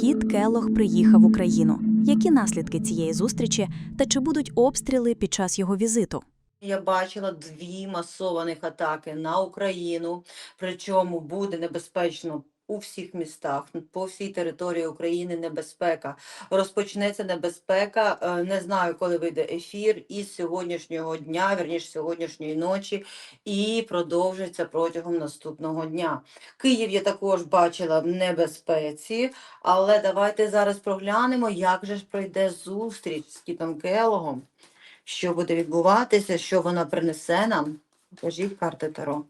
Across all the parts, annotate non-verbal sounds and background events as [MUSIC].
Кіт Келох приїхав в Україну. Які наслідки цієї зустрічі та чи будуть обстріли під час його візиту? Я бачила дві масованих атаки на Україну, причому буде небезпечно у всіх містах, по всій території України небезпека. Розпочнеться небезпека. е, Не знаю, коли вийде ефір із сьогоднішнього дня, вірніше сьогоднішньої ночі, і продовжиться протягом наступного дня. Київ я також бачила в небезпеці, але давайте зараз проглянемо, як же ж пройде зустріч з Кітом Келогом що буде відбуватися, що вона принесе нам. Покажіть карти Таро.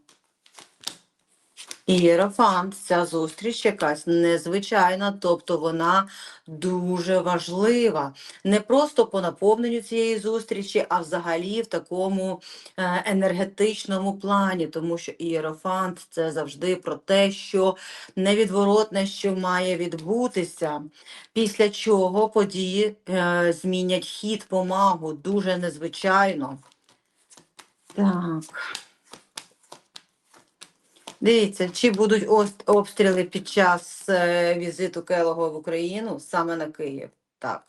Ієрофант, ця зустріч якась незвичайна, тобто вона дуже важлива. Не просто по наповненню цієї зустрічі, а взагалі в такому е, енергетичному плані, тому що ієрофант це завжди про те, що невідворотне, що має відбутися, після чого події е, змінять хід по магу дуже незвичайно. Так. Дивіться, чи будуть обстріли під час е, візиту Келого в Україну саме на Київ? Так.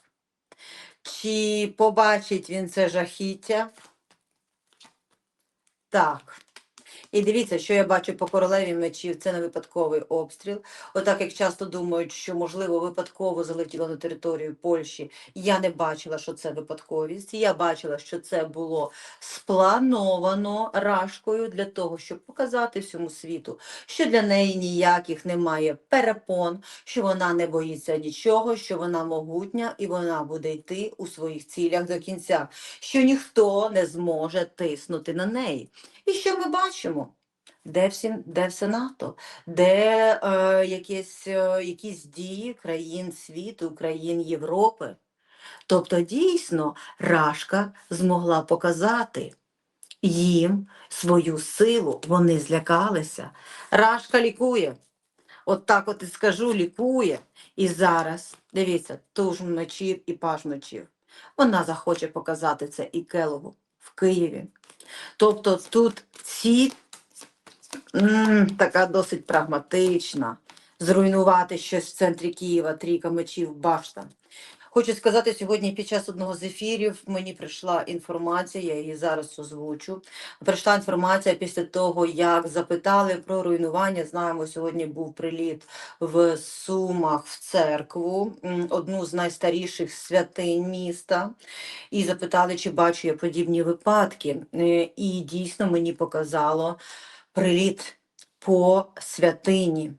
Чи побачить він це жахіття? Так. І дивіться, що я бачу по королеві мечів, це не випадковий обстріл. Отак як часто думають, що можливо випадково залетіло на територію Польщі. Я не бачила, що це випадковість. Я бачила, що це було сплановано рашкою для того, щоб показати всьому світу, що для неї ніяких немає перепон, що вона не боїться нічого, що вона могутня і вона буде йти у своїх цілях до кінця, що ніхто не зможе тиснути на неї. І що ми бачимо? Де всі, де все НАТО? Де е, якісь, е, якісь дії країн світу, країн Європи? Тобто, дійсно, Рашка змогла показати їм свою силу. Вони злякалися. Рашка лікує. От так от і скажу, лікує. І зараз, дивіться, туж мечів і паж мечів. Вона захоче показати це і Келову в Києві. Тобто тут ці така досить прагматична, зруйнувати щось в центрі Києва, трійка мечів, башта. Хочу сказати, сьогодні під час одного з ефірів мені прийшла інформація, я її зараз озвучу. Прийшла інформація після того, як запитали про руйнування. Знаємо, сьогодні був приліт в Сумах в церкву, одну з найстаріших святинь міста і запитали, чи бачу я подібні випадки. Е, І дійсно мені показало приліт по святині.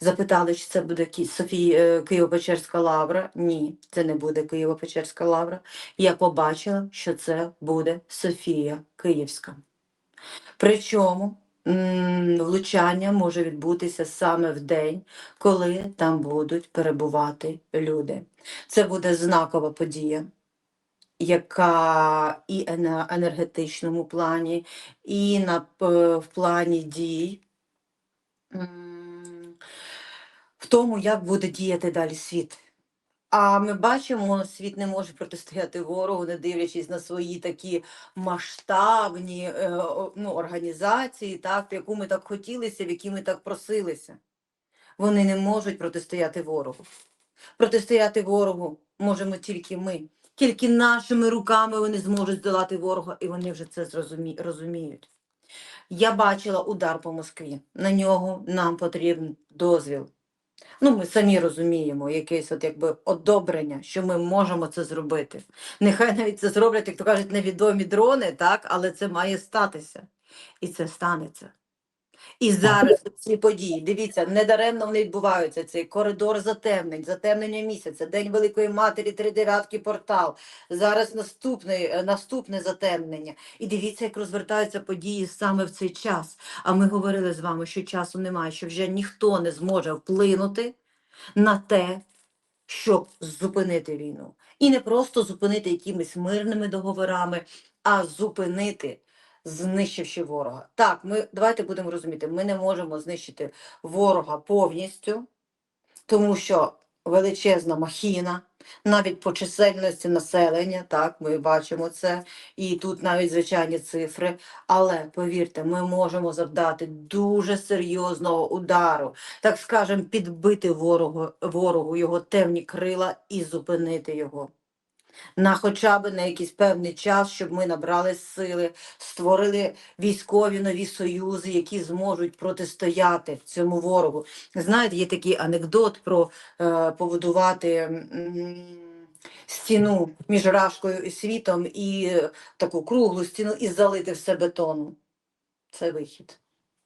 Запитали, чи це буде е, Києво-Печерська лавра. Ні, це не буде Києво-Печерська лавра. Я побачила, що це буде Софія Київська. Причому влучання може відбутися саме в день, коли там будуть перебувати люди. Це буде знакова подія яка і на енергетичному плані, і на, в плані дій, тому, як буде діяти далі світ. А ми бачимо, світ не може протистояти ворогу, не дивлячись на свої такі масштабні е, ну, організації, так, в яку ми так хотілися, в які ми так просилися. Вони не можуть протистояти ворогу. Протистояти ворогу можемо тільки ми. Тільки нашими руками вони зможуть здолати ворога, і вони вже це зрозумі... розуміють. Я бачила удар по Москві. На нього нам потрібен дозвіл. Ну, ми самі розуміємо, якесь от якби одобрення, що ми можемо це зробити. Нехай навіть це зроблять, як то кажуть, невідомі дрони, так, але це має статися. І це станеться. І зараз ці події, дивіться, недаремно вони відбуваються. Цей коридор затемнень, затемнення місяця, День Великої Матері, три дев'ятки портал. Зараз наступне, наступне затемнення. І дивіться, як розвертаються події саме в цей час. А ми говорили з вами, що часу немає, що вже ніхто не зможе вплинути на те, щоб зупинити війну. І не просто зупинити якимись мирними договорами, а зупинити знищивши ворога. Так, ми давайте будемо розуміти, ми не можемо знищити ворога повністю, тому що величезна махіна, навіть по чисельності населення, так, ми бачимо це, і тут навіть звичайні цифри. Але повірте, ми можемо завдати дуже серйозного удару, так скажемо, підбити ворогу, ворогу його темні крила і зупинити його. На хоча б на якийсь певний час, щоб ми набрали сили, створили військові нові союзи, які зможуть протистояти цьому ворогу. Знаєте, є такий анекдот про е, побудувати стіну між Рашкою і світом і е, таку круглу стіну і залити все бетоном. Це вихід.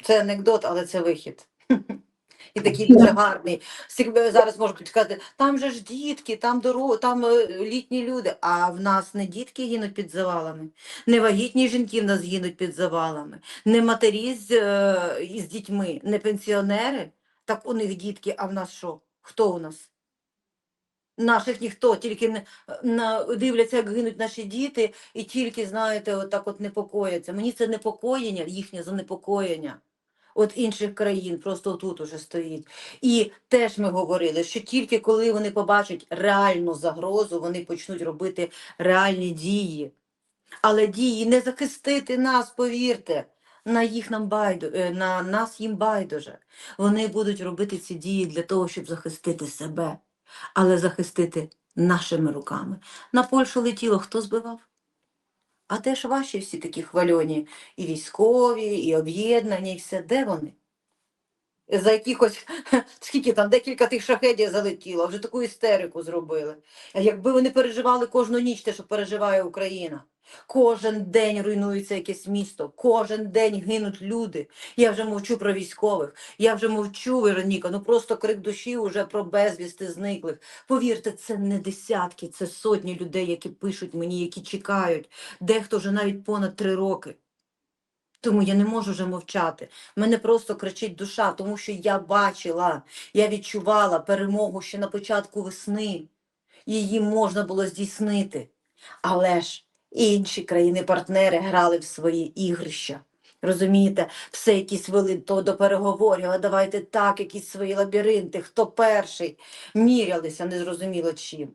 Це анекдот, але це вихід. [LAUGHS] І такий дуже гарний. Всі е, зараз можуть сказати, там же ж дітки, там дорог, там е, літні люди. А в нас не дітки гинуть під завалами, не вагітні жінки в нас гинуть під завалами, не матері з, е, із дітьми, не пенсіонери. Так у них дітки, а в нас що? Хто у нас? Наших ніхто, тільки дивляться, як гинуть наші діти, і тільки, знаєте, отак от непокояться. Мені це непокоєння, їхнє занепокоєння. От інших країн просто тут уже стоїть. І теж ми говорили, що тільки коли вони побачать реальну загрозу, вони почнуть робити реальні дії. Але дії не захистити нас, повірте. На їх нам байду, е, на нас їм байдуже. Вони будуть робити ці дії для того, щоб захистити себе, але захистити нашими руками. На Польщу летіло, хто збивав? А де ж ваші всі такі хвальоні? І військові, і об'єднані, і все. Де вони? За якихось, [LAUGHS] скільки там, декілька тих шахедів залетіло, вже таку істерику зробили. Якби вони переживали кожну ніч те, що переживає Україна. Кожен день руйнується якесь місто, кожен день гинуть люди. Я вже мовчу про військових, я вже мовчу, Вероніка, ну просто крик душі уже про безвісти зниклих. Повірте, це не десятки, це сотні людей, які пишуть мені, які чекають. Дехто вже навіть понад три роки. Тому я не можу вже мовчати. Мене просто кричить душа, тому що я бачила, я відчувала перемогу ще на початку весни. Її можна було здійснити. Але ж інші країни-партнери грали в свої ігрища. Розумієте, все якісь вели то до переговорів, а давайте так, якісь свої лабіринти, хто перший, мірялися незрозуміло чим.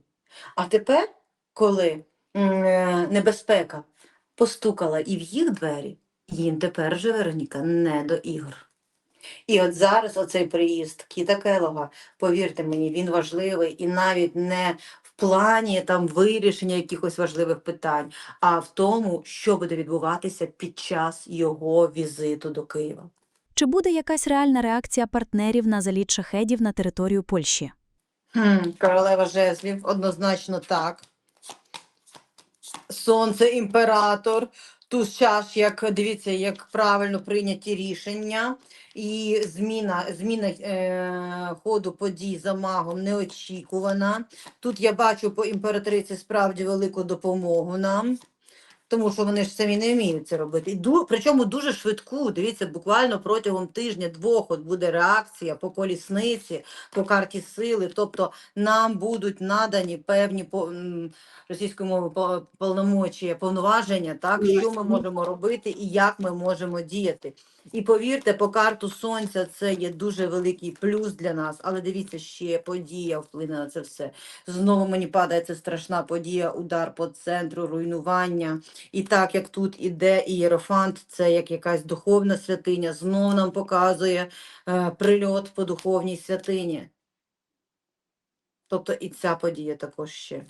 А тепер, коли е, небезпека постукала і в їх двері, їм тепер же, Вероніка, не до ігор. І от зараз оцей приїзд Кіта Келога, повірте мені, він важливий і навіть не плані там вирішення якихось важливих питань, а в тому, що буде відбуватися під час його візиту до Києва. Чи буде якась реальна реакція партнерів на заліт шахедів на територію Польщі? Хм, королева жезлів, однозначно так. Сонце, імператор. Тут час, як дивіться, як правильно прийняті рішення, і зміна, зміна е, ходу подій за магом неочікувана. Тут я бачу по імператриці справді велику допомогу нам, тому що вони ж самі не вміють це робити. І ду, причому дуже швидку. Дивіться, буквально протягом тижня-двох от буде реакція по колісниці, по карті сили. Тобто нам будуть надані певні по російською мовою повномочі, повноваження, так що ми можемо робити і як ми можемо діяти. І повірте, по карту сонця це є дуже великий плюс для нас. Але дивіться, ще подія вплине на це все. Знову мені падає ця страшна подія, удар по центру, руйнування. І так як тут іде ієрофант, це як якась духовна святиня, знову нам показує е, прильот по духовній святині. Тобто і ця подія також ще.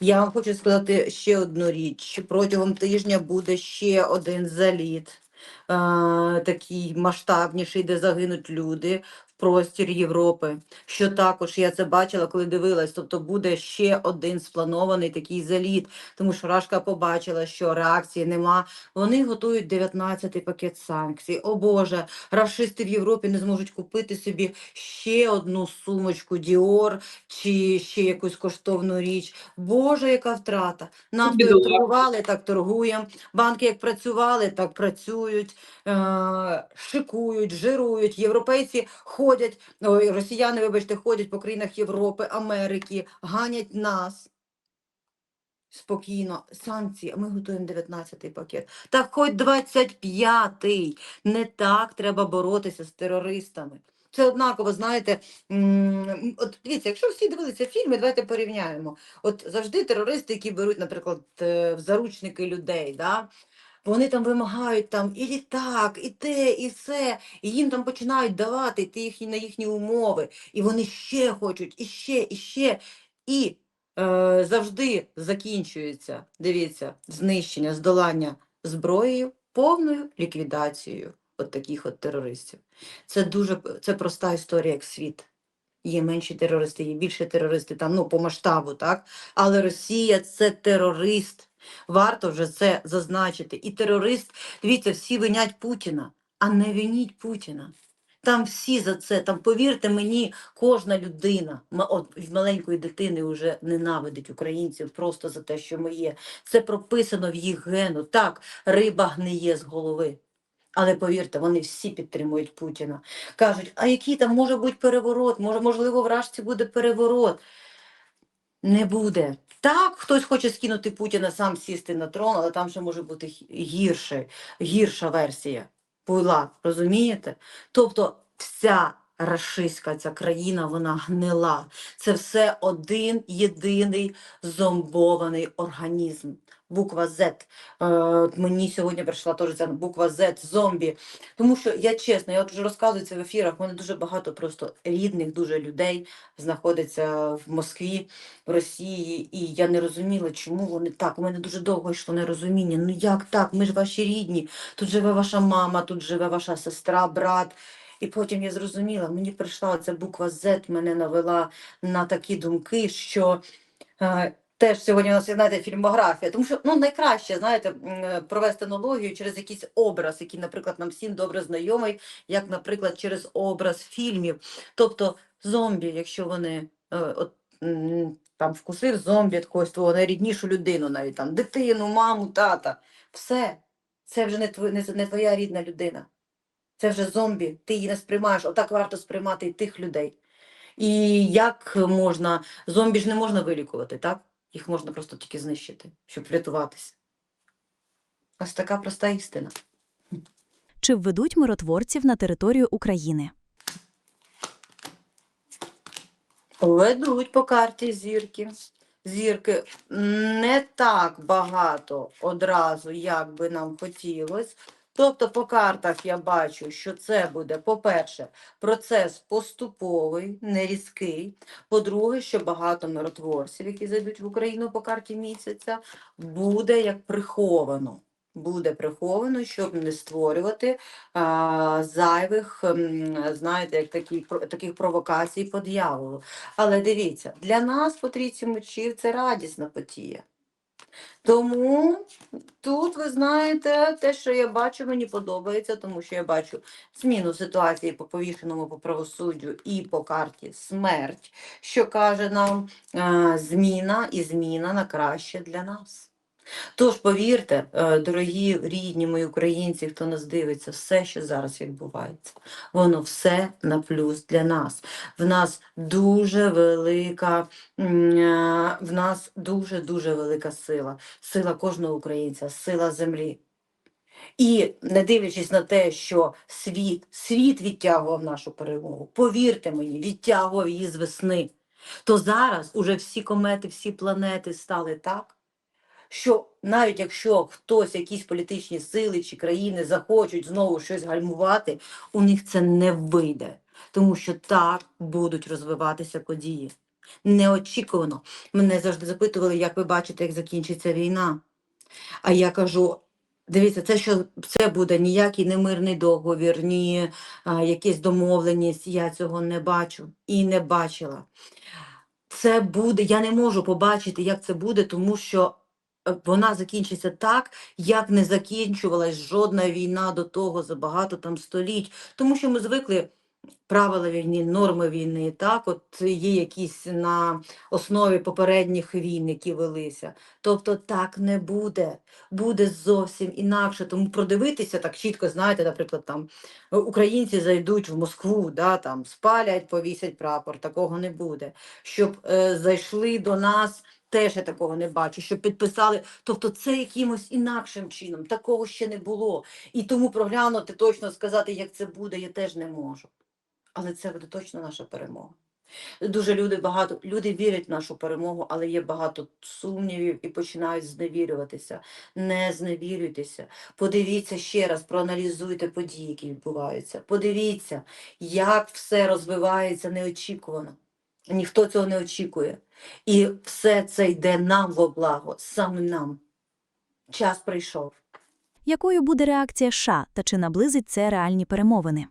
Я вам хочу сказати ще одну річ. Протягом тижня буде ще один заліт, е, такий масштабніший, де загинуть люди простір Європи. Що також я це бачила, коли дивилась. Тобто буде ще один спланований такий заліт, тому що Рашка побачила, що реакції нема. Вони готують 19-й пакет санкцій. О Боже, рашисти в Європі не зможуть купити собі ще одну сумочку Діор чи ще якусь коштовну річ. Боже, яка втрата. Нам торгували, так торгуємо. Банки як працювали, так працюють, е- шикують, жирують. Європейці ходять, ой, росіяни, вибачте, ходять по країнах Європи, Америки, ганять нас. Спокійно, санкції, а ми готуємо 19-й пакет. Так хоч 25-й. Не так треба боротися з терористами. Це однаково, знаєте, от дивіться, якщо всі дивилися фільми, давайте порівняємо. От завжди терористи, які беруть, наприклад, е, в заручники людей, да, вони там вимагають там і літак, і те, і все, і їм там починають давати ті їхні, на їхні умови, і вони ще хочуть, і ще, і ще. І е, завжди закінчується, дивіться, знищення, здолання зброєю, повною ліквідацією от таких от терористів. Це дуже це проста історія, як світ. Є менші терористи, є більше терористи там, ну, по масштабу, так? Але Росія це терорист. Варто вже це зазначити. І терорист, дивіться, всі винять Путіна, а не виніть Путіна. Там всі за це, там, повірте мені, кожна людина, от маленької дитини вже ненавидить українців просто за те, що ми є. Це прописано в їх гену. Так, риба гниє з голови. Але повірте, вони всі підтримують Путіна. Кажуть, а який там може бути переворот? Може, можливо, в буде переворот. Не буде. Так, хтось хоче скинути Путіна, сам сісти на трон, але там ще може бути гірше, гірша версія. Була, розумієте? Тобто вся рашистська ця країна, вона гнила. Це все один єдиний зомбований організм. Буква Z. Е, мені сьогодні прийшла теж ця буква Z, зомбі. Тому що я чесно, я от вже розказую це в ефірах. У мене дуже багато просто рідних, дуже людей знаходиться в Москві, в Росії, і я не розуміла, чому вони так. У мене дуже довго йшло нерозуміння. Ну як так? Ми ж ваші рідні. Тут живе ваша мама, тут живе ваша сестра, брат. І потім я зрозуміла, мені прийшла ця буква Z, мене навела на такі думки, що е, теж сьогодні у нас знаєте, фільмографія. Тому що ну, найкраще, знаєте, провести аналогію через якийсь образ, який, наприклад, нам всім добре знайомий, як, наприклад, через образ фільмів. Тобто зомбі, якщо вони е, от, там вкусив зомбі когось твого найріднішу людину, навіть там дитину, маму, тата, все. Це вже не, тво, не, не твоя рідна людина. Це вже зомбі, ти її не сприймаєш. Отак варто сприймати і тих людей. І як можна, зомбі ж не можна вилікувати, так? Їх можна просто тільки знищити, щоб врятуватися. Ось така проста істина. Чи введуть миротворців на територію України? Ведуть по карті зірки. Зірки не так багато одразу, як би нам хотілося. Тобто по картах я бачу, що це буде, по-перше, процес поступовий, не різкий. По-друге, що багато миротворців, які зайдуть в Україну по карті місяця, буде як приховано. Буде приховано, щоб не створювати а, зайвих, знаєте, як такі, таких провокацій по дьяволу. Але дивіться, для нас по трійці мечів це радісна подія. Тому тут, ви знаєте, те, що я бачу, мені подобається, тому що я бачу зміну ситуації по повішеному по правосуддю і по карті смерть, що каже нам е, зміна і зміна на краще для нас. Тож, повірте, е, дорогі рідні мої українці, хто нас дивиться, все, що зараз відбувається, воно все на плюс для нас. В нас дуже велика, е, в нас дуже-дуже велика сила. Сила кожного українця, сила землі. І не дивлячись на те, що світ, світ відтягував нашу перемогу, повірте мені, відтягував її з весни, то зараз уже всі комети, всі планети стали так, що навіть якщо хтось, якісь політичні сили чи країни захочуть знову щось гальмувати, у них це не вийде, тому що так будуть розвиватися події. Неочікувано. Мене завжди запитували, як ви бачите, як закінчиться війна. А я кажу: дивіться, це що це буде ніякий не мирний договір, ні а, якась домовленість. Я цього не бачу і не бачила. Це буде, я не можу побачити, як це буде, тому що вона закінчиться так, як не закінчувалась жодна війна до того за багато там століть. Тому що ми звикли правила війни, норми війни, так, от є якісь на основі попередніх війн, які велися. Тобто так не буде. Буде зовсім інакше. Тому продивитися так чітко, знаєте, наприклад, там українці зайдуть в Москву, да, там спалять, повісять прапор. Такого не буде. Щоб е, зайшли до нас. Теж я такого не бачу, щоб підписали. Тобто це якимось інакшим чином. Такого ще не було. І тому проглянути точно сказати, як це буде, я теж не можу. Але це буде точно наша перемога. Дуже люди багато люди вірять в нашу перемогу, але є багато сумнівів і починають зневірюватися. Не зневірюйтеся. Подивіться ще раз, проаналізуйте події, які відбуваються. Подивіться, як все розвивається неочікувано. Ніхто цього не очікує. І все це йде нам во благо, саме нам. Час прийшов. Якою буде реакція США та чи наблизить це реальні перемовини?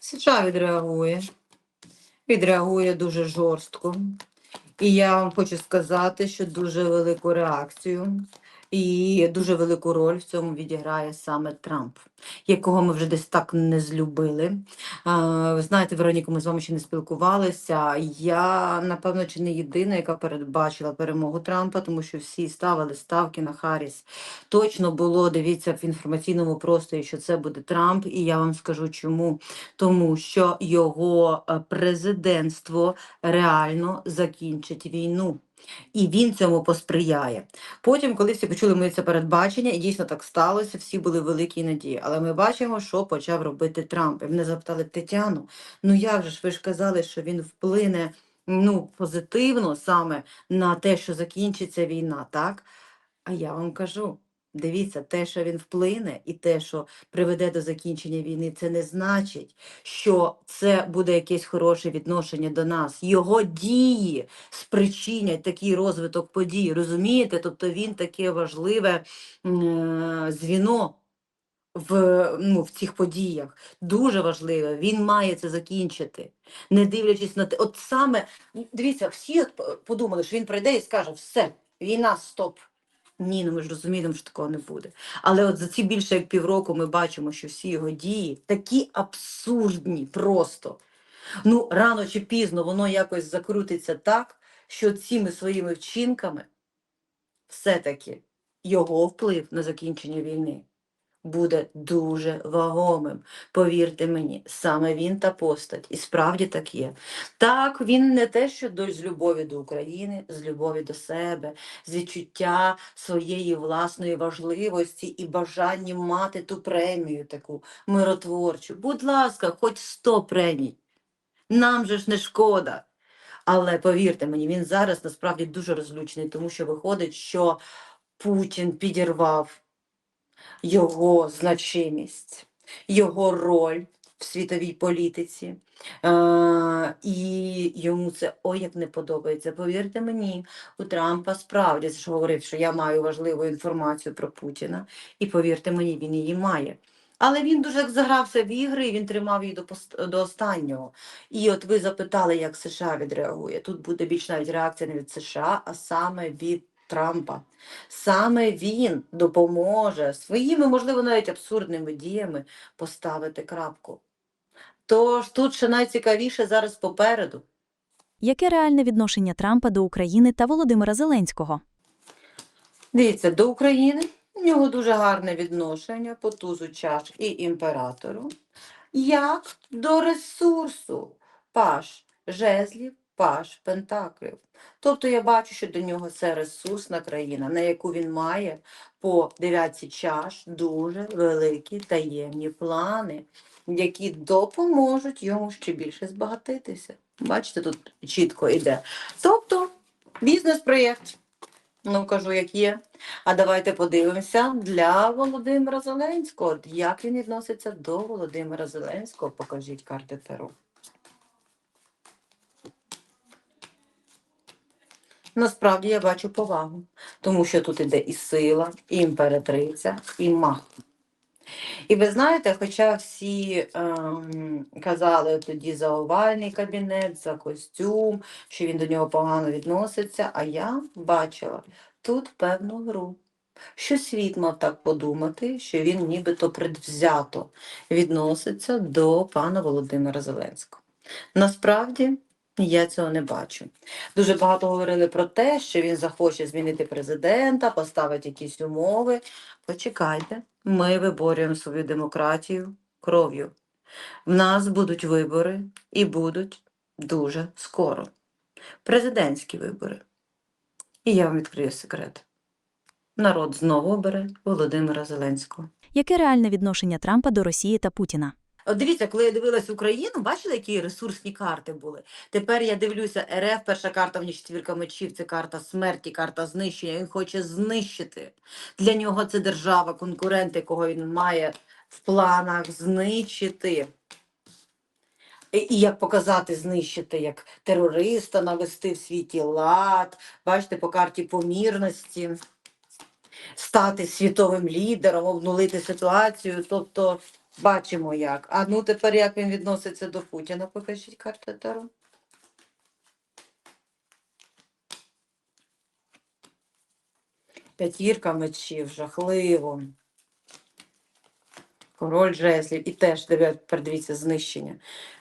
США відреагує. Відреагує дуже жорстко. І я вам хочу сказати, що дуже велику реакцію і дуже велику роль в цьому відіграє саме Трамп, якого ми вже десь так не злюбили. Ви знаєте, Вероніко, ми з вами ще не спілкувалися. Я, напевно, чи не єдина, яка передбачила перемогу Трампа, тому що всі ставили ставки на Харріс. Точно було, дивіться, в інформаційному просторі, що це буде Трамп, і я вам скажу чому. Тому що його е, президентство реально закінчить війну. І він цьому посприяє. Потім, коли всі почули ми це передбачення, і дійсно так сталося, всі були великі надії. Але ми бачимо, що почав робити Трамп. І мене запитали Тетяну, ну як же ж ви ж казали, що він вплине ну, позитивно саме на те, що закінчиться війна, так? А я вам кажу. Дивіться, те, що він вплине, і те, що приведе до закінчення війни, це не значить, що це буде якесь хороше відношення до нас. Його дії спричинять такий розвиток подій. Розумієте? Тобто він таке важливе е, звіно в, ну, в цих подіях. Дуже важливе. Він має це закінчити. Не дивлячись на те, от саме дивіться, всі от подумали, що він прийде і скаже: все, війна, стоп. Ні, ну ми ж розуміємо, що такого не буде. Але от за ці більше як півроку ми бачимо, що всі його дії такі абсурдні просто. Ну, рано чи пізно воно якось закрутиться так, що цими своїми вчинками все-таки його вплив на закінчення війни буде дуже вагомим. Повірте мені, саме він та постать. І справді так є. Так, він не те, що з любові до України, з любові до себе, з відчуття своєї власної важливості і бажанням мати ту премію таку миротворчу. Будь ласка, хоч 100 премій. Нам же ж не шкода. Але повірте мені, він зараз насправді дуже розлючений, тому що виходить, що Путін підірвав його значимість, його роль в світовій політиці. Е, і йому це ой як не подобається. Повірте мені, у Трампа справді що говорив, що я маю важливу інформацію про Путіна, і повірте мені, він її має. Але він дуже загрався в ігри, і він тримав її до, до останнього. І от ви запитали, як США відреагує. Тут буде більш навіть реакція не від США, а саме від Трампа. Саме він допоможе своїми, можливо, навіть абсурдними діями поставити крапку. Тож тут ще найцікавіше зараз попереду. Яке реальне відношення Трампа до України та Володимира Зеленського? Дивіться, до України у нього дуже гарне відношення по тузу чаш і імператору, як до ресурсу паш жезлів, паш пентаклів. Тобто я бачу, що до нього це ресурсна країна, на яку він має по дев'ятці чаш дуже великі таємні плани, які допоможуть йому ще більше збагатитися. Бачите, тут чітко йде. Тобто бізнес-проєкт. Ну, кажу, як є. А давайте подивимося для Володимира Зеленського. Як він відноситься до Володимира Зеленського? Покажіть карти Таро. Насправді я бачу повагу, тому що тут іде і сила, і імператриця, і мах. І ви знаєте, хоча всі ем, казали тоді за овальний кабінет, за костюм, що він до нього погано відноситься, а я бачила тут певну гру. Що світ мав так подумати, що він нібито предвзято відноситься до пана Володимира Зеленського. Насправді я цього не бачу. Дуже багато говорили про те, що він захоче змінити президента, поставить якісь умови. Почекайте, ми виборюємо свою демократію кров'ю. В нас будуть вибори і будуть дуже скоро. Президентські вибори. І я вам відкрию секрет. Народ знову обере Володимира Зеленського. Яке реальне відношення Трампа до Росії та Путіна? От дивіться, коли я дивилась Україну, бачили, які ресурсні карти були. Тепер я дивлюся, РФ, перша карта в ній четвірка мечів, це карта смерті, карта знищення. Він хоче знищити. Для нього це держава, конкурент, якого він має в планах знищити. І як показати, знищити, як терориста навести в світі лад, бачите, по карті помірності, стати світовим лідером, обнулити ситуацію. Тобто бачимо як. А ну тепер як він відноситься до Путіна, покажіть карти Таро. П'ятірка мечів, жахливо. Король жезлів і теж тепер знищення.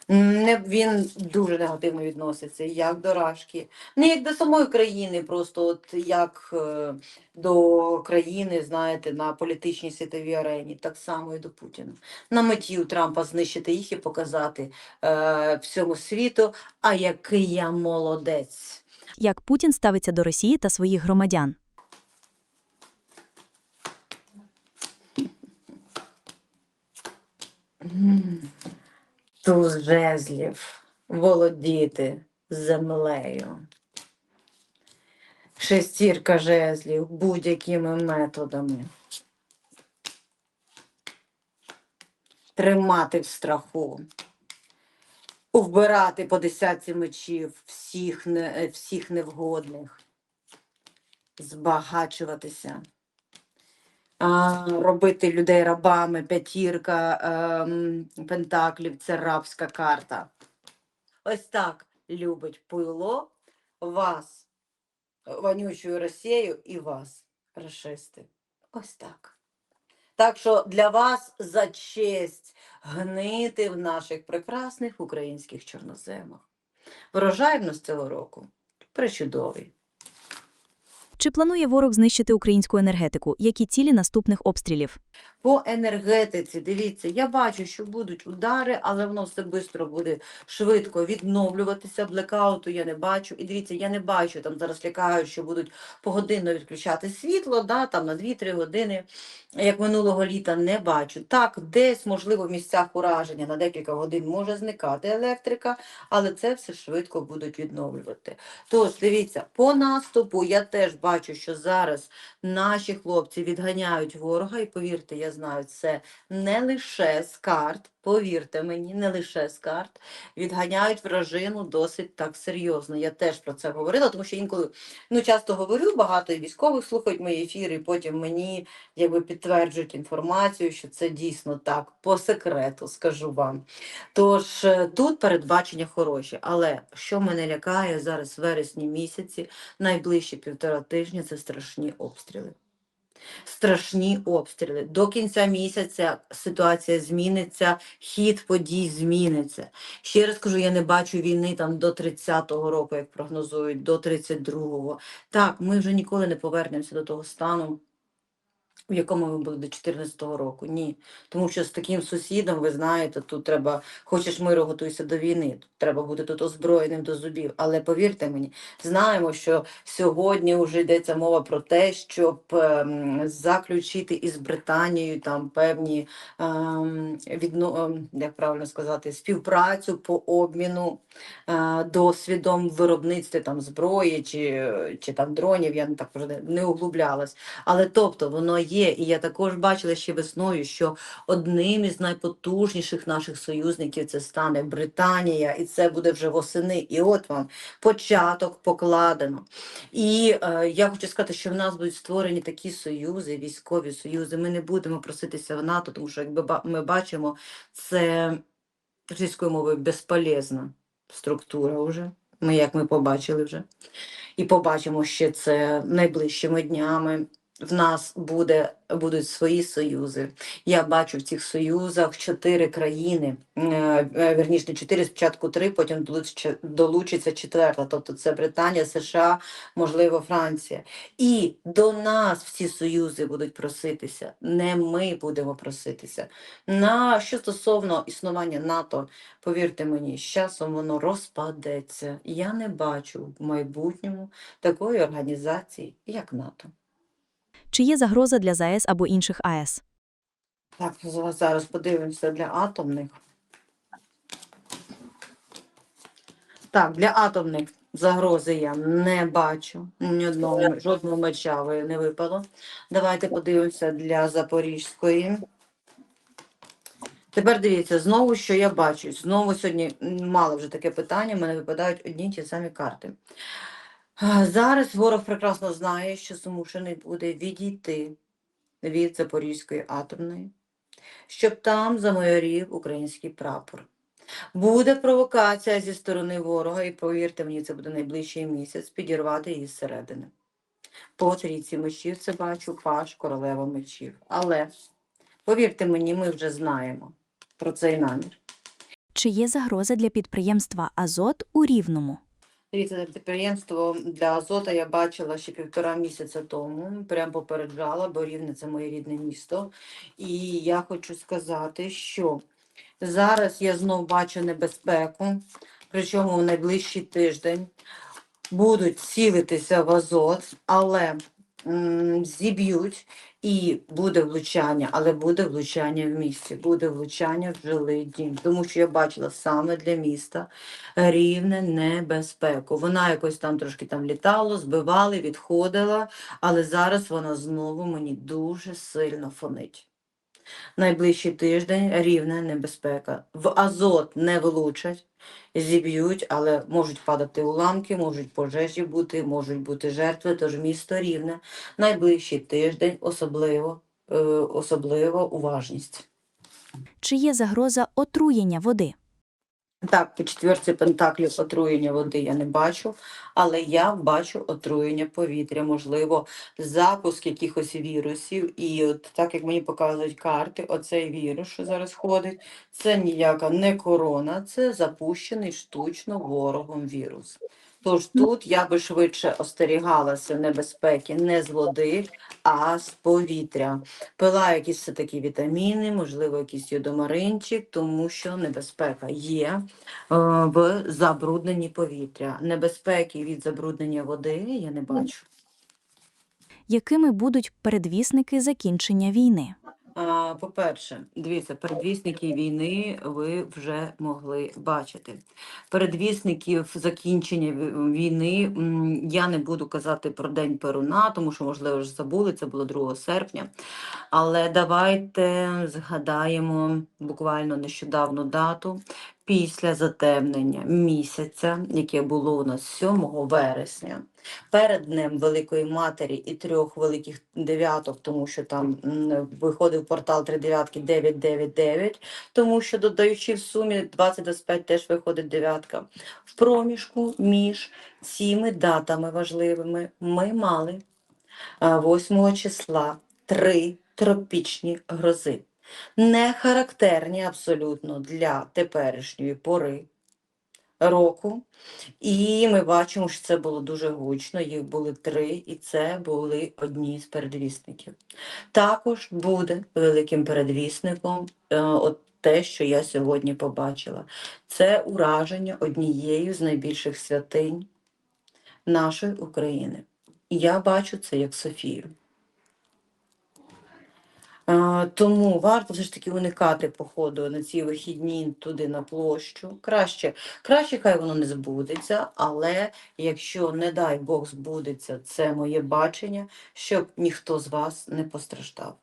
Не, він дуже негативно відноситься як до Рашки, не як до самої країни, просто от як е, до країни, знаєте, на політичній світовій арені, так само і до Путіна. На меті у Трампа знищити їх і показати е, всьому світу, а який я молодець. Як Путін ставиться до Росії та своїх громадян? Туз жезлів, володіти землею. Шестірка жезлів будь-якими методами. Тримати в страху. Вбирати по десятці мечів всіх, не, всіх невгодних. Збагачуватися. Робити людей рабами, п'ятірка ем, пентаклів це рабська карта. Ось так любить пило вас, вонючою Росією і вас, расисти. Ось так. Так що для вас за честь гнити в наших прекрасних українських чорноземах. Врожай нас цього року причудовий. Чи планує ворог знищити українську енергетику? Які цілі наступних обстрілів? По енергетиці, дивіться, я бачу, що будуть удари, але воно все швидко буде швидко відновлюватися. Блекауту я не бачу. І дивіться, я не бачу, там зараз лякають, що будуть погодинно відключати світло, да, там на 2-3 години, як минулого літа, не бачу. Так, десь, можливо, в місцях ураження на декілька годин може зникати електрика, але це все швидко будуть відновлювати. Тож, дивіться, по наступу я теж бачу, що зараз наші хлопці відганяють ворога, і повірте, я знаю, це не лише з карт, повірте мені, не лише з карт, відганяють вражину досить так серйозно. Я теж про це говорила, тому що інколи ну, часто говорю, багато військових слухають мої ефіри, і потім мені якби підтверджують інформацію, що це дійсно так, по секрету скажу вам. Тож е, тут передбачення хороші, але що мене лякає зараз в вересні місяці, найближчі півтора тижні це страшні обстріли. Страшні обстріли. До кінця місяця ситуація зміниться, хід подій зміниться. Ще раз кажу, я не бачу війни там до 30-го року, як прогнозують, до 32-го. Так, ми вже ніколи не повернемося до того стану, в якому ми були до 14-го року. Ні. Тому що з таким сусідом, ви знаєте, тут треба, хочеш миру, готуйся до війни. Тут треба бути тут озброєним до зубів. Але повірте мені, знаємо, що сьогодні вже йдеться мова про те, щоб ем, заключити із Британією там певні ем, відно, ем, як правильно сказати, співпрацю по обміну е, досвідом в виробництві там зброї чи, чи там дронів. Я не так не углублялась. Але тобто воно є, і я також бачила ще весною, що одним із найпотужніших наших союзників це стане Британія, і це буде вже восени. І от вам початок покладено. І е, я хочу сказати, що в нас будуть створені такі союзи, військові союзи. Ми не будемо проситися в НАТО, тому що якби ми бачимо, це російською мовою безполезна структура вже. Ми як ми побачили вже. І побачимо ще це найближчими днями. В нас буде, будуть свої союзи. Я бачу в цих союзах чотири країни, е, е, не чотири, спочатку три, потім долучиться четверта. Тобто це Британія, США, можливо, Франція. І до нас всі союзи будуть проситися. Не ми будемо проситися. На що стосовно існування НАТО, повірте мені, з часом воно розпадеться. Я не бачу в майбутньому такої організації, як НАТО. Чи є загроза для ЗАЕС або інших АЕС? Так, зараз подивимося для атомних. Так, для атомних загрози я не бачу. Ні одного жодного меча не випало. Давайте подивимося для Запорізької. Тепер дивіться, знову, що я бачу. Знову сьогодні мало вже таке питання, в мене випадають одні ті самі карти. Зараз ворог прекрасно знає, що змушений буде відійти від Запорізької атомної, щоб там замайорів український прапор. Буде провокація зі сторони ворога, і повірте мені, це буде найближчий місяць підірвати її зсередини. По трійці мечів це бачу паш королева мечів. Але повірте мені, ми вже знаємо про цей намір. Чи є загроза для підприємства Азот у Рівному? Дивіться, підприємство для Азота я бачила ще півтора місяця тому. Прям попереджала, бо Рівне це моє рідне місто. І я хочу сказати, що зараз я знов бачу небезпеку, причому в найближчий тиждень будуть цілитися в Азот, але м, зіб'ють і буде влучання, але буде влучання в місті, буде влучання в жилий дім. Тому що я бачила саме для міста рівне небезпеку. Вона якось там трошки там літало, збивали, відходила, але зараз вона знову мені дуже сильно фонить. Найближчий тиждень рівна небезпека. В азот не влучать, зіб'ють, але можуть падати уламки, можуть пожежі бути, можуть бути жертви. Тож місто рівне. Найближчий тиждень особливо, е, особливо уважність. Чи є загроза отруєння води? Так, по четвірці пентаклів отруєння води я не бачу, але я бачу отруєння повітря, можливо, запуск якихось вірусів. І от так як мені показують карти, оцей вірус, що зараз ходить, це ніяка не корона, це запущений штучно ворогом вірус. Тож тут я би швидше остерігалася небезпеки не з води, а з повітря. Пила якісь все-таки вітаміни, можливо, якийсь йодомаринчик, тому що небезпека є е, в забрудненні повітря. Небезпеки від забруднення води я не бачу. Якими будуть передвісники закінчення війни? По-перше, дивіться, передвісники війни ви вже могли бачити. Передвісників закінчення війни я не буду казати про День Перуна, тому що, можливо, вже забули, це було 2 серпня. Але давайте згадаємо буквально нещодавну дату після затемнення місяця, яке було у нас 7 вересня. Перед Днем Великої Матері і трьох великих дев'яток, тому що там виходив портал три дев'ятки 999, тому що додаючи в сумі 20-25 теж виходить дев'ятка. В проміжку між цими датами важливими ми мали 8 числа три тропічні грози. Не характерні абсолютно для теперішньої пори року. І ми бачимо, що це було дуже гучно. Їх були три, і це були одні з передвісників. Також буде великим передвісником е, от те, що я сьогодні побачила. Це ураження однією з найбільших святинь нашої України. І я бачу це як Софію. Е, Тому варто все ж таки уникати походу на ці вихідні туди на площу. Краще, краще хай воно не збудеться, але якщо, не дай Бог, збудеться, це моє бачення, щоб ніхто з вас не постраждав.